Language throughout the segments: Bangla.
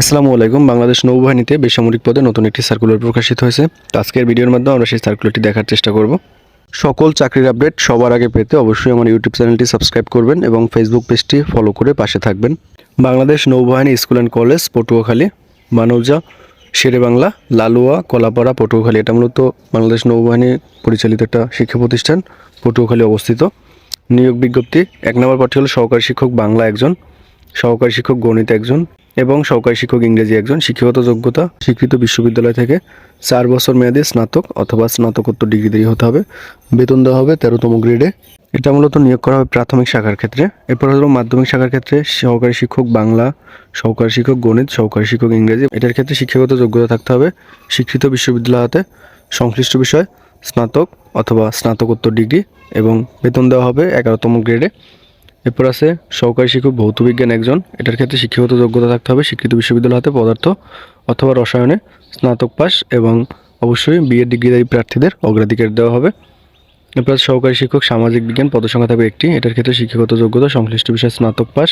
আসসালামু আলাইকুম। বাংলাদেশ নৌবাহিনীতে বেসামরিক পদে নতুন একটি সার্কুলার প্রকাশিত হয়েছে। আজকের ভিডিওর মাধ্যমে আমরা সেই সার্কুলারটি দেখার চেষ্টা করব। সকল চাকরির আপডেট সবার আগে পেতে অবশ্যই আমার ইউটিউব চ্যানেলটি সাবস্ক্রাইব করবেন এবং ফেসবুক পেজটি ফলো করে পাশে থাকবেন। বাংলাদেশ নৌবাহিনী স্কুল অ্যান্ড কলেজ পটুয়াখালী, মানবজা, শেরেবাংলা, লালুয়া, কলাপাড়া, পটুয়াখালী। এটা মূলত বাংলাদেশ নৌবাহিনী পরিচালিত একটা শিক্ষা প্রতিষ্ঠান, পটুয়াখালী অবস্থিত। নিয়োগ বিজ্ঞপ্তি, এক নম্বর পাঠ্য হলো সহকারী শিক্ষক বাংলা একজন, সহকারী শিক্ষক গণিত একজন। এবং সহকারী শিক্ষক ইংরেজি একজন শিক্ষাগত যোগ্যতা স্বীকৃত বিশ্ববিদ্যালয় থেকে চার বছর মেয়াদে স্নাতক অথবা স্নাতকোত্তর ডিগ্রিধারী হতে হবে। বেতন দেওয়া হবে তেরোতম গ্রেডে। এটা মূলত নিয়োগ করা হবে প্রাথমিক শাখার ক্ষেত্রে। এরপর হলো মাধ্যমিক শাখার ক্ষেত্রে সহকারী শিক্ষক বাংলা, সহকারী শিক্ষক গণিত, সহকারী শিক্ষক ইংরেজি। এটার ক্ষেত্রে শিক্ষাগত যোগ্যতা থাকতে হবে স্বীকৃত বিশ্ববিদ্যালয় হতে সংশ্লিষ্ট বিষয়, স্নাতক অথবা স্নাতকোত্তর ডিগ্রি এবং বেতন দেওয়া হবে এগারোতম গ্রেডে। এরপর আছে, সহকারী শিক্ষক, ভৌত বিজ্ঞান একজন। এটার ক্ষেত্রে শিক্ষাগত যোগ্যতা থাকতে হবে, স্বীকৃত বিশ্ববিদ্যালয় হতে পদার্থ অথবা রসায়নে স্নাতক পাস এবং অবশ্যই বিএড ডিগ্রিধারী প্রার্থীদের অগ্রাধিকার দেওয়া হবে। এরপর সহকারী শিক্ষক, সামাজিক বিজ্ঞান, পদসংখ্যা থাকবে একটি। এটার ক্ষেত্রে শিক্ষাগত যোগ্যতা, সংশ্লিষ্ট বিষয়ে স্নাতক পাস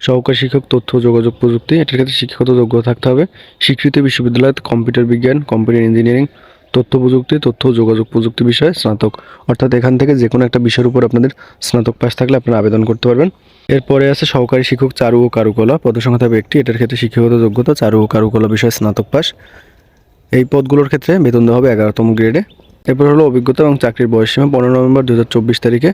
সহকারী শিক্ষক, তথ্য, যোগাযোগ প্রযুক্তি, এটার ক্ষেত্রে শিক্ষাগত যোগ্যতা থাকতে হবে। স্বীকৃত বিশ্ববিদ্যালয়, কম্পিউটার বিজ্ঞান, কম্পিউটার ইঞ্জিনিয়ারিং তথ্য প্রযুক্তি তথ্য যোগাযোগ প্রযুক্তি বিষয়ে স্নাতক। অর্থাৎ এখান থেকে যে কোনো একটা বিষয়ের উপর আপনাদের স্নাতক পাশ থাকলে আপনারা আবেদন করতে পারবেন। এরপরে আছে সহকারী শিক্ষক চারু ও কারুকলা। পদসংখ্যা থাকবে একটি। এটার ক্ষেত্রে শিক্ষাগত যোগ্যতা, চারু ও কারুকলা বিষয়ে স্নাতক পাশ এই পদগুলোর ক্ষেত্রে বেতন দেওয়া হবে এগারোতম গ্রেডে এরপর হলো অভিজ্ঞতা এবং চাকরির বয়সসীমা পনেরো নভেম্বর দু হাজার চব্বিশ তারিখে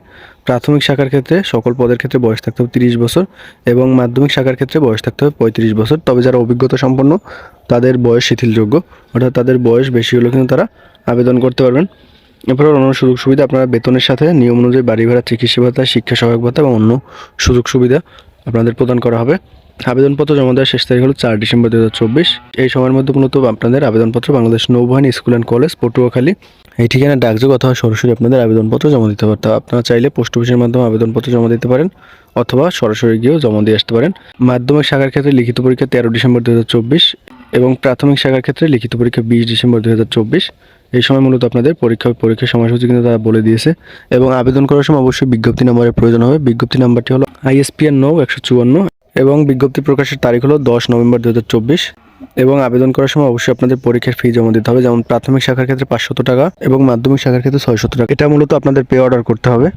প্রাথমিক শাখার ক্ষেত্রে, সকল পদের ক্ষেত্রে বয়স থাকতে হবে তিরিশ বছর এবং মাধ্যমিক শাখার ক্ষেত্রে বয়স থাকতে হবে পঁয়ত্রিশ বছর। তবে যারা অভিজ্ঞতা সম্পন্ন, তাদের বয়স শিথিলযোগ্য। অর্থাৎ তাদের বয়স বেশি হলেও কিন্তু তারা আবেদন করতে পারবেন। এরপর অন্য সুযোগ সুবিধা, আপনারা বেতনের সাথে নিয়ম অনুযায়ী বাড়ি ভাড়া চিকিৎসা ভাতা শিক্ষা সহায়ক ভাতা এবং অন্য সুযোগ সুবিধা আপনাদের প্রদান করা হবে। আবেদনপত্র জমা দেওয়ার শেষ তারিখ হলো চার ডিসেম্বর দু হাজার চব্বিশ। এই সময়ের মধ্যে মূলত আপনাদের আবেদনপত্র বাংলাদেশ নৌবাহিনী স্কুল অ্যান্ড কলেজ, পটুয়াখালী এই ঠিকানা ডাকযোগ অথবা সরাসরি আপনাদের আবেদনপত্র জমা দিতে পারতে আপনারা চাইলে পোস্ট অফিসের মাধ্যমে আবেদনপত্র জমা দিতে পারেন অথবা সরাসরি গিয়েও জমা দিয়ে আসতে পারেন। মাধ্যমিক শাখার ক্ষেত্রে লিখিত পরীক্ষা তেরো ডিসেম্বর দু হাজার চব্বিশ এবং প্রাথমিক শাখার ক্ষেত্রে লিখিত পরীক্ষা বিশ ডিসেম্বর দুই হাজার চব্বিশ। এই সময় মূলত আপনাদের পরীক্ষা পরীক্ষার সময়সূচি কিন্তু তারা বলে দিয়েছে এবং আবেদন করার সময় অবশ্যই বিজ্ঞপ্তি নাম্বারের প্রয়োজন হবে। বিজ্ঞপ্তি নাম্বারটি হলো আইএসপিএন নৌ একশো চুয়ান্ন এবং বিজ্ঞপ্তি প্রকাশের তারিখ হলো দশ নভেম্বর দু হাজার চব্বিশ। এবং আবেদন করার সময় অবশ্যই আপনাদের পরীক্ষার ফি জমা দিতে হবে। যেমন প্রাথমিক শাখার ক্ষেত্রে পাঁচশত টাকা এবং মাধ্যমিক শাখার ক্ষেত্রে ছয়শত টাকা। এটা মূলত আপনাদের পে অর্ডার করতে হবে।